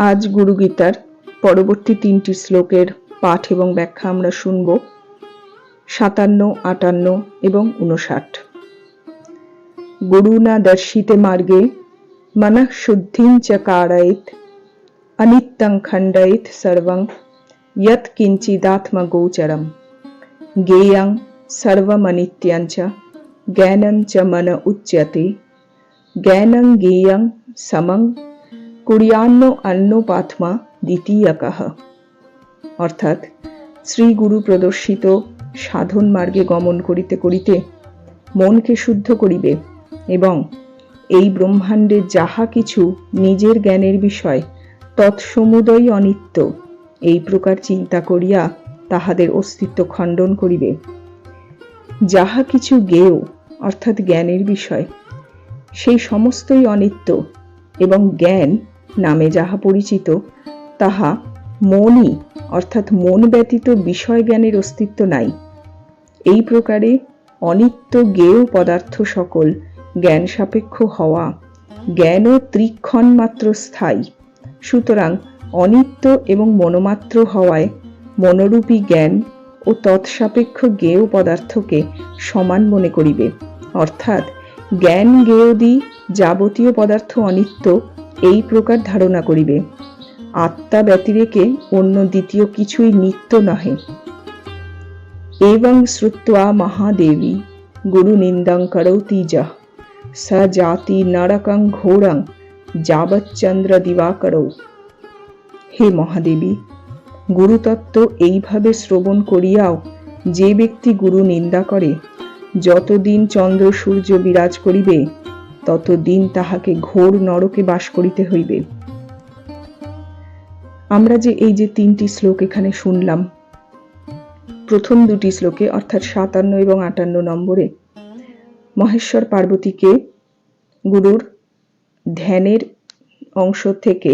আজ গুরুগীতার পরবর্তী তিনটি শ্লোকের পাঠ এবং ব্যাখ্যা আমরা শুনব। সাতান্ন, আটান্ন এবং উনষাট গুরুনা দর্শিতে মার্গে মনঃ শুদ্ধিং চ কারয়েত অনিত্যং খণ্ডয়েত সর্বং যৎ কিঞ্চিদাত্মগোচরম জ্ঞেয়ং সর্বমনিত্যং চ জ্ঞানং চ মন উচ্যতে জ্ঞানং জ্ঞেয়ং সমং কুরিয়ান্ন অন্নপাথমা দ্বিতীয়কঃ অর্থাৎ শ্রী গুরু প্রদর্শিত সাধন মার্গে গমন করিতে করিতে মনকে শুদ্ধ করিবে এবং এই ব্রহ্মাণ্ডে যাহা কিছু নিজের জ্ঞানের বিষয় তৎসমুদয় অনিত্য এই প্রকার চিন্তা করিয়া তাহাদের অস্তিত্ব খণ্ডন করিবে। যাহা কিছু জ্ঞেয়, অর্থাৎ জ্ঞানের বিষয়, সেই সমস্তই অনিত্য এবং জ্ঞান নামে যাহা পরিচিত, তাহা মনই, অর্থাৎ মন ব্যতীত বিষয় জ্ঞানের অস্তিত্ব নাই। এই প্রকারে অনিত্য জ্ঞেয় পদার্থ সকল জ্ঞান সাপেক্ষ হওয়া জ্ঞানও ত্রিক্ষণ মাত্র স্থায়ী। সুতরাং অনিত্য এবং মনোমাত্র হওয়ায় মনোরূপী জ্ঞান ও তৎসাপেক্ষ জ্ঞেয় পদার্থকে সমান মনে করিবে। অর্থাৎ জ্ঞান জ্ঞেয়দি যাবতীয় পদার্থ অনিত্য এই প্রকার ধারণা করিবে। আত্মা ব্যতিরেকে অন্য দ্বিতীয় কিছুই নিত্য নহে। এবং শ্রুত্বা মহাদেবী, গুরু নিন্দং করৌতি যা স জাতি নরকং ঘোরং যাবচ্চন্দ্র দিবাকরৌ। হে মহাদেবী, গুরুতত্ত্ব এইভাবে শ্রবণ করিয়াও যে ব্যক্তি গুরু নিন্দা করে, যতদিন চন্দ্র সূর্য বিরাজ করিবে ততদিন তাহাকে ঘোর নরকে বাস করিতে হইবে। আমরা যে এই যে তিনটি শ্লোক এখানে শুনলাম, প্রথম দুটি শ্লোকে, অর্থাৎ সাতান্ন এবং আটান্ন নম্বরে, মহেশ্বর পার্বতীকে গুরুর ধ্যানের অংশ থেকে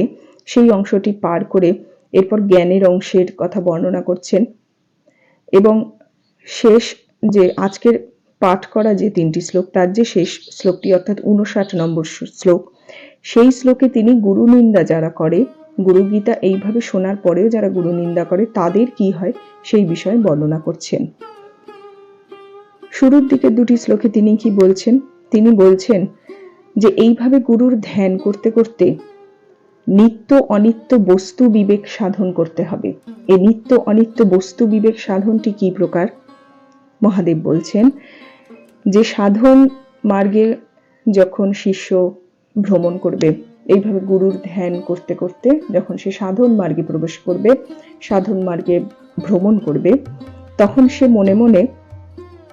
সেই অংশটি পার করে এরপর জ্ঞানের অংশের কথা বর্ণনা করছেন এবং শেষ যে আজকের পাঠ করা যে তিনটি শ্লোক, তার যে শেষ শ্লোকটি, অর্থাৎ উনষাট নম্বর শ্লোক, সেই শ্লোকে তিনি গুরু নিন্দা যারা করে গুরু গীতা এইভাবে শোনার পরেও যারা গুরু নিন্দা করে, তাদের কি হয়? সেই বিষয়ে বর্ণনা করছেন। শুরুর দিকের দুটি শ্লোকে তিনি কি বলছেন? তিনি বলছেন যে, এইভাবে গুরুর ধ্যান করতে করতে নিত্য অনিত্য বস্তু বিবেক সাধন করতে হবে। এই নিত্য অনিত্য বস্তু বিবেক সাধনটি কি প্রকার? মহাদেব বলছেন যে সাধন মার্গে যখন শিষ্য ভ্রমণ করবে, এইভাবে গুরুর ধ্যান করতে করতে যখন সে সাধন মার্গে প্রবেশ করবে, সাধন মার্গে ভ্রমণ করবে, তখন সে মনে মনে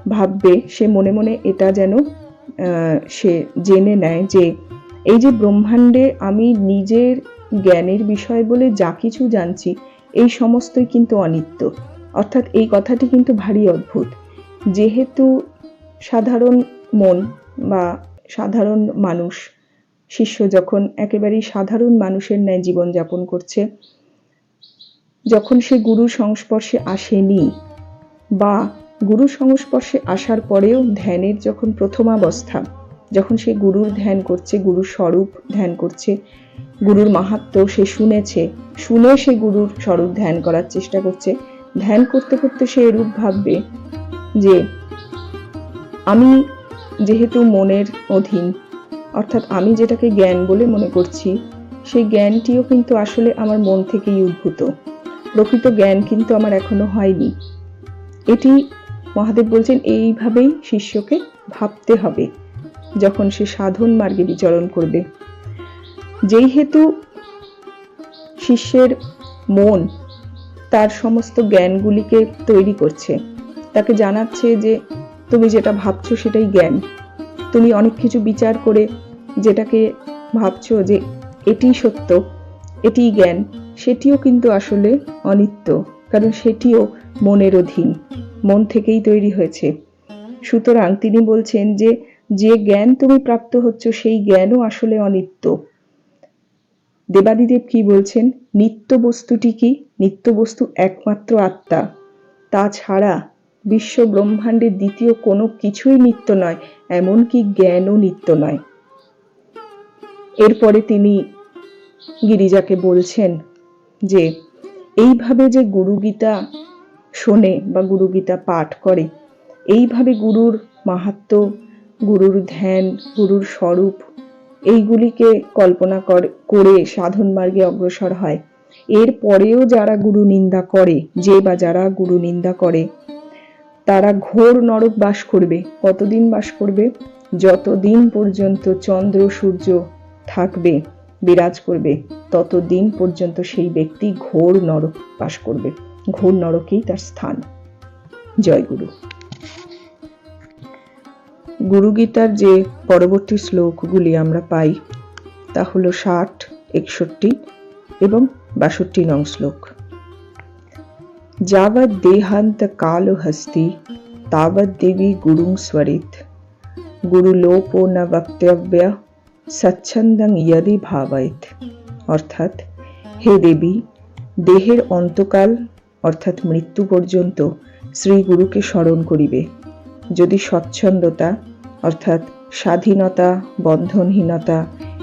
ভাববে, সে মনে মনে এটা যেন সে জেনে নেয় যে এই যে ব্রহ্মাণ্ডে আমি নিজের জ্ঞানের বিষয় বলে যা কিছু জানছি, এই সমস্তই কিন্তু অনিত্য। অর্থাৎ এই কথাটি কিন্তু ভারী অদ্ভুত। যেহেতু সাধারণ মন বা সাধারণ মানুষ, শিষ্য যখন একেবারেই সাধারণ মানুষের ন্যায় জীবনযাপন করছে, যখন সে গুরুর সংস্পর্শে আসেনি বা গুরু সংস্পর্শে আসার পরেও ধ্যানের যখন প্রথমাবস্থা যখন সে গুরুর ধ্যান করছে, গুরুর স্বরূপ ধ্যান করছে, গুরুর মাহাত্ম সে শুনেছে, শুনে সে গুরুর স্বরূপ ধ্যান করার চেষ্টা করছে, ধ্যান করতে করতে সে এরূপ ভাববে যে আমি যেহেতু মনের অধীন, অর্থাৎ আমি যেটাকে জ্ঞান বলে মনে করছি, সেই জ্ঞানটিও কিন্তু আসলে আমার মন থেকেই উদ্ভূত। প্রকৃত জ্ঞান কিন্তু আমার এখনও হয়নি। এটি মহাদেব বলছেন, এইভাবেই শিষ্যকে ভাবতে হবে যখন সে সাধন মার্গে বিচরণ করবে। যেই হেতু শিষ্যের মন তার সমস্ত জ্ঞানগুলিকে তৈরি করছে, তাকে জানাচ্ছে যে তুমি যেটা ভাবছ সেটাই জ্ঞান। তুমি অনেক কিছু বিচার করে যেটাকে ভাবছ যে এটি সত্য এটি জ্ঞান, সেটিও কিন্তু আসলে অনিত্য, কারণ সেটিও মনের অধীন, মন থেকেই তৈরি হয়েছে। সুতরাং তিনি বলছেন যে যে জ্ঞান তুমি প্রাপ্ত হচ্ছ সেই জ্ঞানও আসলে অনিত্য। দেবাদিদেব কি বলছেন? নিত্য বস্তুটি কি? নিত্য বস্তু একমাত্র আত্মা। তাছাড়া বিশ্ব ব্রহ্মাণ্ডের দ্বিতীয় কোনো কিছুই নিত্য নয়, এমনকি জ্ঞানও নিত্য নয়। এরপরে তিনি গিরিজাকে বলছেন যে, এইভাবে যে গুরু গীতা শোনে বা গুরু গীতা পাঠ করে, এইভাবে গুরুর মাহাত্ম, গুরুর ধ্যান, গুরুর স্বরূপ, এইগুলিকে কল্পনা করে সাধন মার্গে অগ্রসর হয়। এর পরেও যারা গুরু নিন্দা করে, যে বা যারা গুরু নিন্দা করে তারা ঘোর নরক বাস করবে। কতদিন বাস করবে? যতদিন পর্যন্ত চন্দ্র সূর্য থাকবে, বিরাজ করবে, ততদিন পর্যন্ত সেই ব্যক্তি ঘোর নরক বাস করবে। ঘোর নরকেই তার স্থান। জয় গুরু। গুরুগীতার যে পরবর্তী শ্লোকগুলি আমরা পাই, তা হল ষাট, একষট্টি এবং বাষট্টি নং শ্লোক। যাবৎ দেহান্ত কাল হস্তি তাবৎ দেবী গুরুং স্বরিত গুরুলোপো ন বক্তব্য স্বচ্ছন্দং ইয়দি ভাবায়ত অর্থাৎ হে দেবী দেহের অন্তকাল অর্থাৎ মৃত্যু পর্যন্ত শ্রী গুরুকে স্মরণ করিবে যদি স্বচ্ছন্দতা অর্থাৎ স্বাধীনতা বন্ধনহীনতা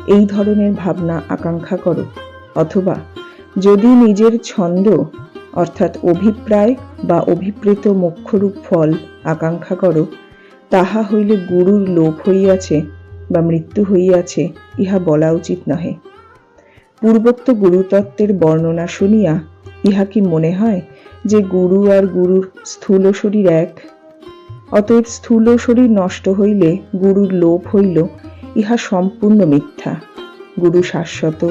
এই ধরনের ভাবনা আকাঙ্ক্ষা করো। অথবা, যদি নিজের ছন্দ অর্থাৎ অভিপ্রায় বা অভিপ্রেত মোক্ষরূপ ফল আকাঙ্ক্ষা করো, তাহা হইলে গুরুর লোপ হইয়াছে বা মৃত্যু হইয়াছে, ইহা বলা উচিত নহে। পূর্বোক্ত গুরুতত্ত্বের বর্ণনা শুনিয়া ইহা কি মনে হয় যে গুরু আর গুরুর স্থূল শরীর এক? অতএব স্থূল শরীর নষ্ট হইলে গুরুর লোপ হইল, ইহা সম্পূর্ণ মিথ্যা। গুরু শাশ্বত,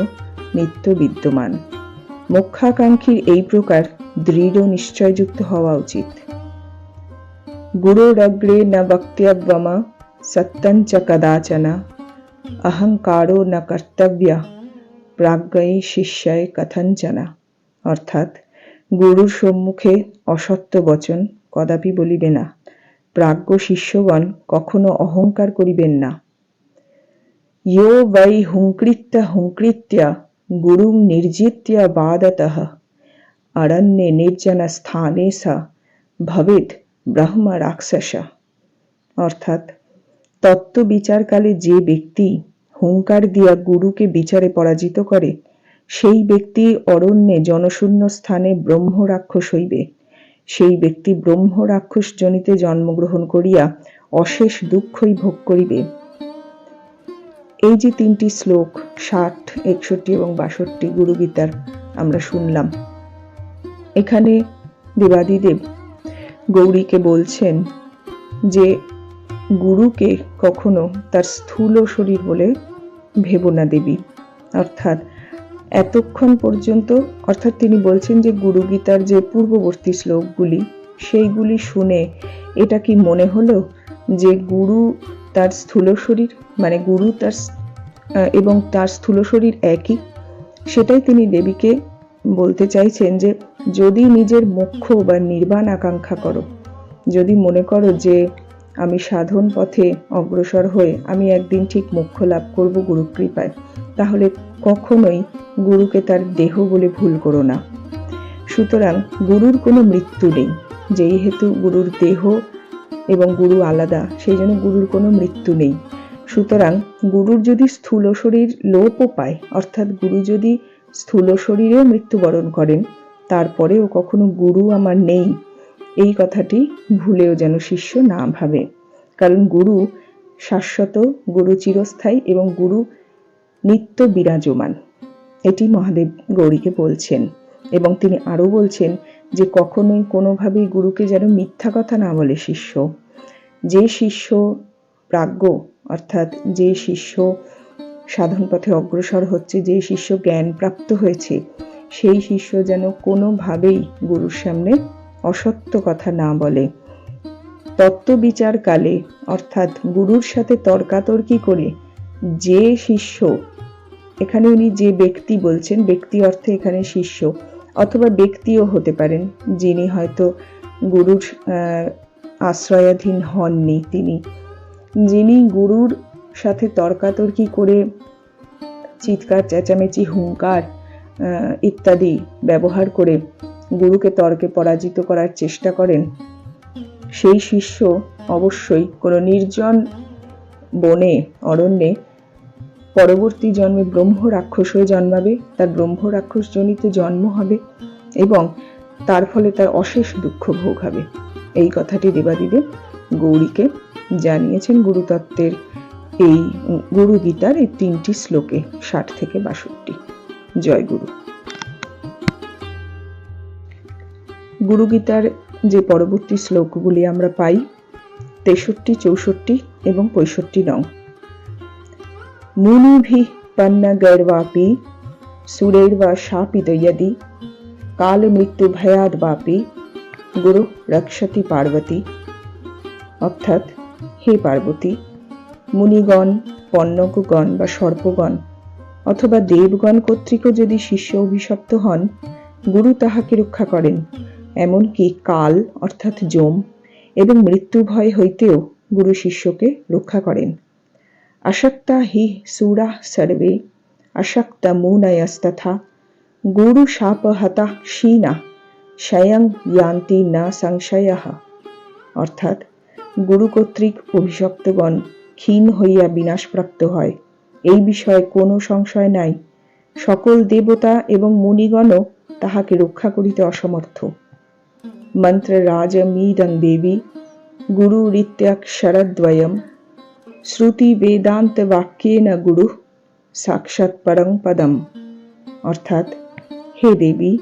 নিত্য বিদ্যমান। মোক্ষাকাঙ্ক্ষীর এই প্রকার দৃঢ় নিশ্চয়যুক্ত হওয়া উচিত। গুরোরগ্রে না বক্তব্যমা সত্যঞ্চ কদাচন, অহংকারো ন কর্তব্য প্রাজ্ঞই শিষ্যায় কথঞ্চনা অর্থাৎ, গুরুর সম্মুখে অসত্য বচন কদাপি বলিবে না, প্রাজ্ঞ শিষ্যগণ কখনো অহংকার করিবেন না। ইয়ো বৈ হুঙ্কৃত্য হুঙ্কৃত্য গুরুং নির্জিত্য বাদতঃ অরণ্যে নির্জন স্থানে সা ভবেদ ব্রহ্ম রাক্ষস অর্থাৎ তত্ত্ব বিচারকালে যে ব্যক্তি হুঙ্কার দিয়া গুরুকে বিচারে পরাজিত করে, সেই ব্যক্তি অরণ্যে জনশূন্য স্থানে ব্রহ্ম রাক্ষস হইবে। সেই ব্যক্তি ব্রহ্ম রাক্ষস জনিতে জন্মগ্রহণ করিয়া অশেষ দুঃখই ভোগ করিবে। এই যে তিনটি শ্লোক, ষাট, একষট্টি এবং বাষট্টি গুরুগীতার আমরা শুনলাম। এখানে দেবাদিদেব গৌরীকে বলছেন যে, গুরুকে কখনো তার স্থূল শরীর বলে ভেব না দেবী। অর্থাৎ এতক্ষণ পর্যন্ত, অর্থাৎ তিনি বলছেন যে গুরু গীতার যে পূর্ববর্তী শ্লোকগুলি, সেইগুলি শুনে এটা কি মনে হলো যে, গুরু তার স্থূল শরীর মানে গুরু তার এবং তার স্থূল শরীর একই। সেটাই তিনি দেবীকে বলতে চাইছেন যে, যদি নিজের মুখ্য বা নির্বাণ আকাঙ্ক্ষা করো, যদি মনে করো যে আমি সাধন পথে অগ্রসর হয়ে আমি একদিন ঠিক মুখ্য লাভ করব গুরু কৃপায়, তাহলে কখনোই গুরুকে তার দেহ বলে ভুল করো না। সুতরাং গুরুর কোনো মৃত্যু নেই। যেই হেতু গুরুর দেহ এবং গুরু আলাদা, সেই জন্য গুরুর কোনো মৃত্যু নেই। সুতরাং গুরুর যদি স্থূল শরীর লোপও পায়, অর্থাৎ গুরু যদি স্থূল শরীরেও মৃত্যুবরণ করেন, তারপরেও কখনো গুরু আমার নেই। এই কথাটি ভুলেও যেন শিষ্য না ভাবে। কারণ গুরু শাশ্বত, গুরু চিরস্থায়ী এবং গুরু নিত্য বিরাজমান। এটি মহাদেব গৌরীকে বলছেন এবং তিনি আরও বলছেন যে কখনোই কোনোভাবেই গুরুকে যেন মিথ্যা কথা না বলে শিষ্য। যে শিষ্য প্রাজ্ঞ, অর্থাৎ যে শিষ্য সাধন পথে অগ্রসর হচ্ছে, যে শিষ্য জ্ঞান প্রাপ্ত হয়েছে, সেই শিষ্য যেন কোনোভাবেই গুরুর সামনে অসত্য কথা না বলে। তত্ত্ব বিচারকালে অর্থাৎ গুরুর সাথে তর্কাতর্কি করে যে শিষ্য, এখানে উনি যে ব্যক্তি বলছেন, ব্যক্তি অর্থে এখানে শিষ্য অথবা ব্যক্তিও হতে পারেন যিনি হয়তো গুরুর আশ্রয়াধীন হননি তিনি। যিনি গুরুর সাথে তর্কাতর্কি করে চিৎকার, চেঁচামেচি, হুঙ্কার ইত্যাদি ব্যবহার করে গুরুকে তর্কে পরাজিত করার চেষ্টা করেন, সেই শিষ্য অবশ্যই কোনো নির্জন বনে, অরণ্যে পরবর্তী জন্মে ব্রহ্ম রাক্ষস হয়ে জন্মাবে, তার ব্রহ্ম রাক্ষস জনিত জন্ম হবে এবং তার ফলে তার অশেষ দুঃখ ভোগ হবে। এই কথাটি দেবাদিদেব গৌরীকে জানিয়েছেন গুরুতত্ত্বের এই গুরু গীতার এই তিনটি শ্লোকে ষাট থেকে বাষট্টি। জয় গুরু। গুরু গীতার যে পরবর্তী শ্লোকগুলি আমরা পাই, তেষট্টি, চৌষট্টি এবং পঁয়ষট্টি নং। শাপিত यदि কাল মৃত্যু ভয়াদ বাপি গুরু রক্ষতি পার্বতী অর্থাৎ হে পার্বতী মুনিগণ পণ্যকগণ বা সর্পগণ অথবা দেবগণ কর্তৃক যদি শিষ্য অভিশপ্ত হন, গুরু তাহাকে রক্ষা করেন। এমনকি কাল, অর্থাৎ যম, এবং মৃত্যু ভয় হইতেও গুরু শিষ্যকে রক্ষা করেন। আসক্তা হি সুরা সর্বে আসক্তা মুনয়স্তথা গুরু শাপহতা শীনা স্বয়ং ইয়ান্তি না সংশয় অর্থাৎ গুরু কর্তৃক অভিশপ্তগণ ক্ষীণ হইয়া বিনাশপ্রাপ্ত হয়। এই বিষয়ে কোনো সংশয় নাই। সকল দেবতা এবং মুনিগণও তাহাকে রক্ষা করিতে অসমর্থ। মন্ত্ররাজমিদং দেবী গুরুরিত্যক্ষরদ্বয়ম শ্রুতি বেদান্ত বাক্যেন গুরু সাক্ষাৎ পরং পদম অর্থাৎ হে দেবী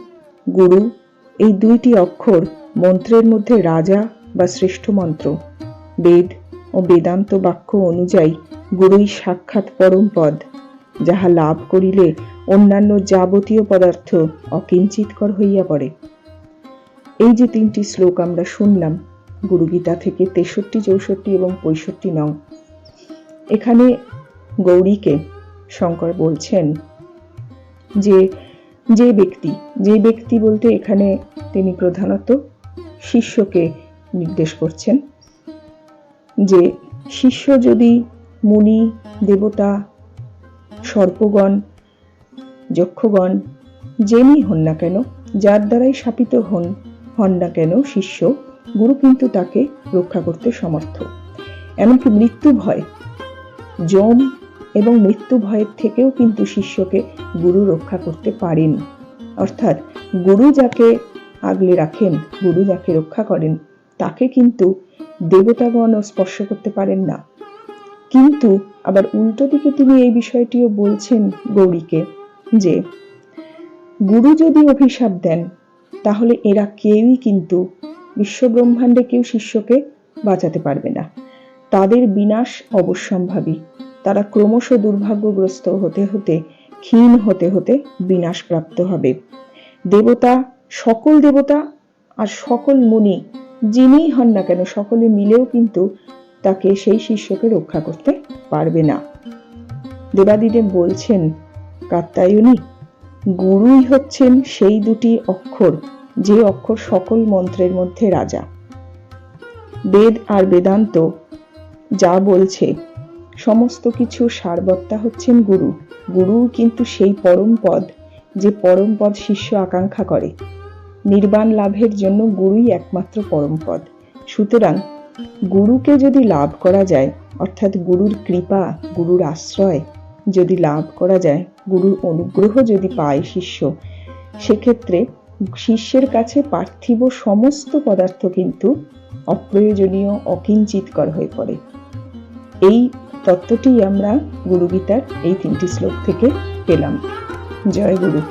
গুরু এই দুইটি অক্ষর মন্ত্রের মধ্যে রাজা বা শ্রেষ্ঠ মন্ত্র। বেদ ও বেদান্ত বাক্য অনুযায়ী গুরুই সাক্ষাৎ পরম পদ, যাহা লাভ করিলে অন্যান্য যাবতীয় পদার্থ অকিঞ্চিতকর হইয়া পড়ে। এই যে তিনটি শ্লোক আমরা শুনলাম, গুরুগীতা থেকে তেষট্টি, চৌষট্টি এবং পঁয়ষট্টি নং এখানে গৌরীকে শঙ্কর বলছেন যে যে ব্যক্তি যে ব্যক্তি বলতে এখানে তিনি প্রধানত শিষ্যকে নির্দেশ করছেন যে, শিষ্য যদি মুনি, দেবতা, সর্পগণ, যক্ষগণ, যেনি হন না কেন, যার দ্বারাই শাপিত হন হন না কেন শিষ্য, গুরু কিন্তু তাকে রক্ষা করতে সমর্থ। এমনকি মৃত্যু ভয় যম এবং মৃত্যু ভয়ের থেকেও কিন্তু শিষ্যকে গুরু রক্ষা করতে পারেন। অর্থাৎ গুরু যাকে আগলে রাখেন, গুরু যাকে রক্ষা করেন, তাকে কিন্তু দেবতাগণও স্পর্শ করতে পারেন না। কিন্তু আবার উল্টো দিকে তিনি এই বিষয়টিও বলছেন গৌরীকে যে, গুরু যদি অভিশাপ দেন, তাহলে এরা কেউই কিন্তু বিশ্বব্রহ্মাণ্ডে কেউ শিষ্যকে বাঁচাতে পারবে না। তাদের বিনাশ অবশ্যম্ভাবী। তারা ক্রমশ দুর্ভাগ্যগ্রস্ত হতে হতে, ক্ষীণ হতে হতে বিনাশ প্রাপ্ত হবে। দেবতা, সকল দেবতা আর সকল মুনি যিনিই হন না কেন, সকলে মিলেও কিন্তু তাকে সেই শিষ্যকে রক্ষা করতে পারবে না। দেবাদিদেব বলছেন কাত্তায়নী গুরুই হচ্ছেন সেই দুটি অক্ষর, যে অক্ষর সকল মন্ত্রের মধ্যে রাজা। বেদ আর বেদান্ত যা বলছে। সমস্ত কিছু সারবত্তা হচ্ছেন গুরু। গুরু কিন্তু সেই পরম পদ, যে পরম পদ শিষ্য আকাঙ্ক্ষা করে। নির্বাণ লাভের জন্য গুরুই একমাত্র পরম পদ। সুতরাং গুরুকে যদি লাভ করা যায়, অর্থাৎ গুরুর কৃপা, গুরুর আশ্রয় যদি লাভ করা যায়, গুরুর অনুগ্রহ যদি পায় শিষ্য, সেক্ষেত্রে শিষ্যের কাছে পার্থিব সমস্ত পদার্থ কিন্তু অপ্রয়োজনীয়, অকিঞ্চিতকর হয়ে পড়ে। এই তত্ত্বটি আমরা গুরুগীতার এই তিনটি শ্লোক থেকে পেলাম। জয় গুরু।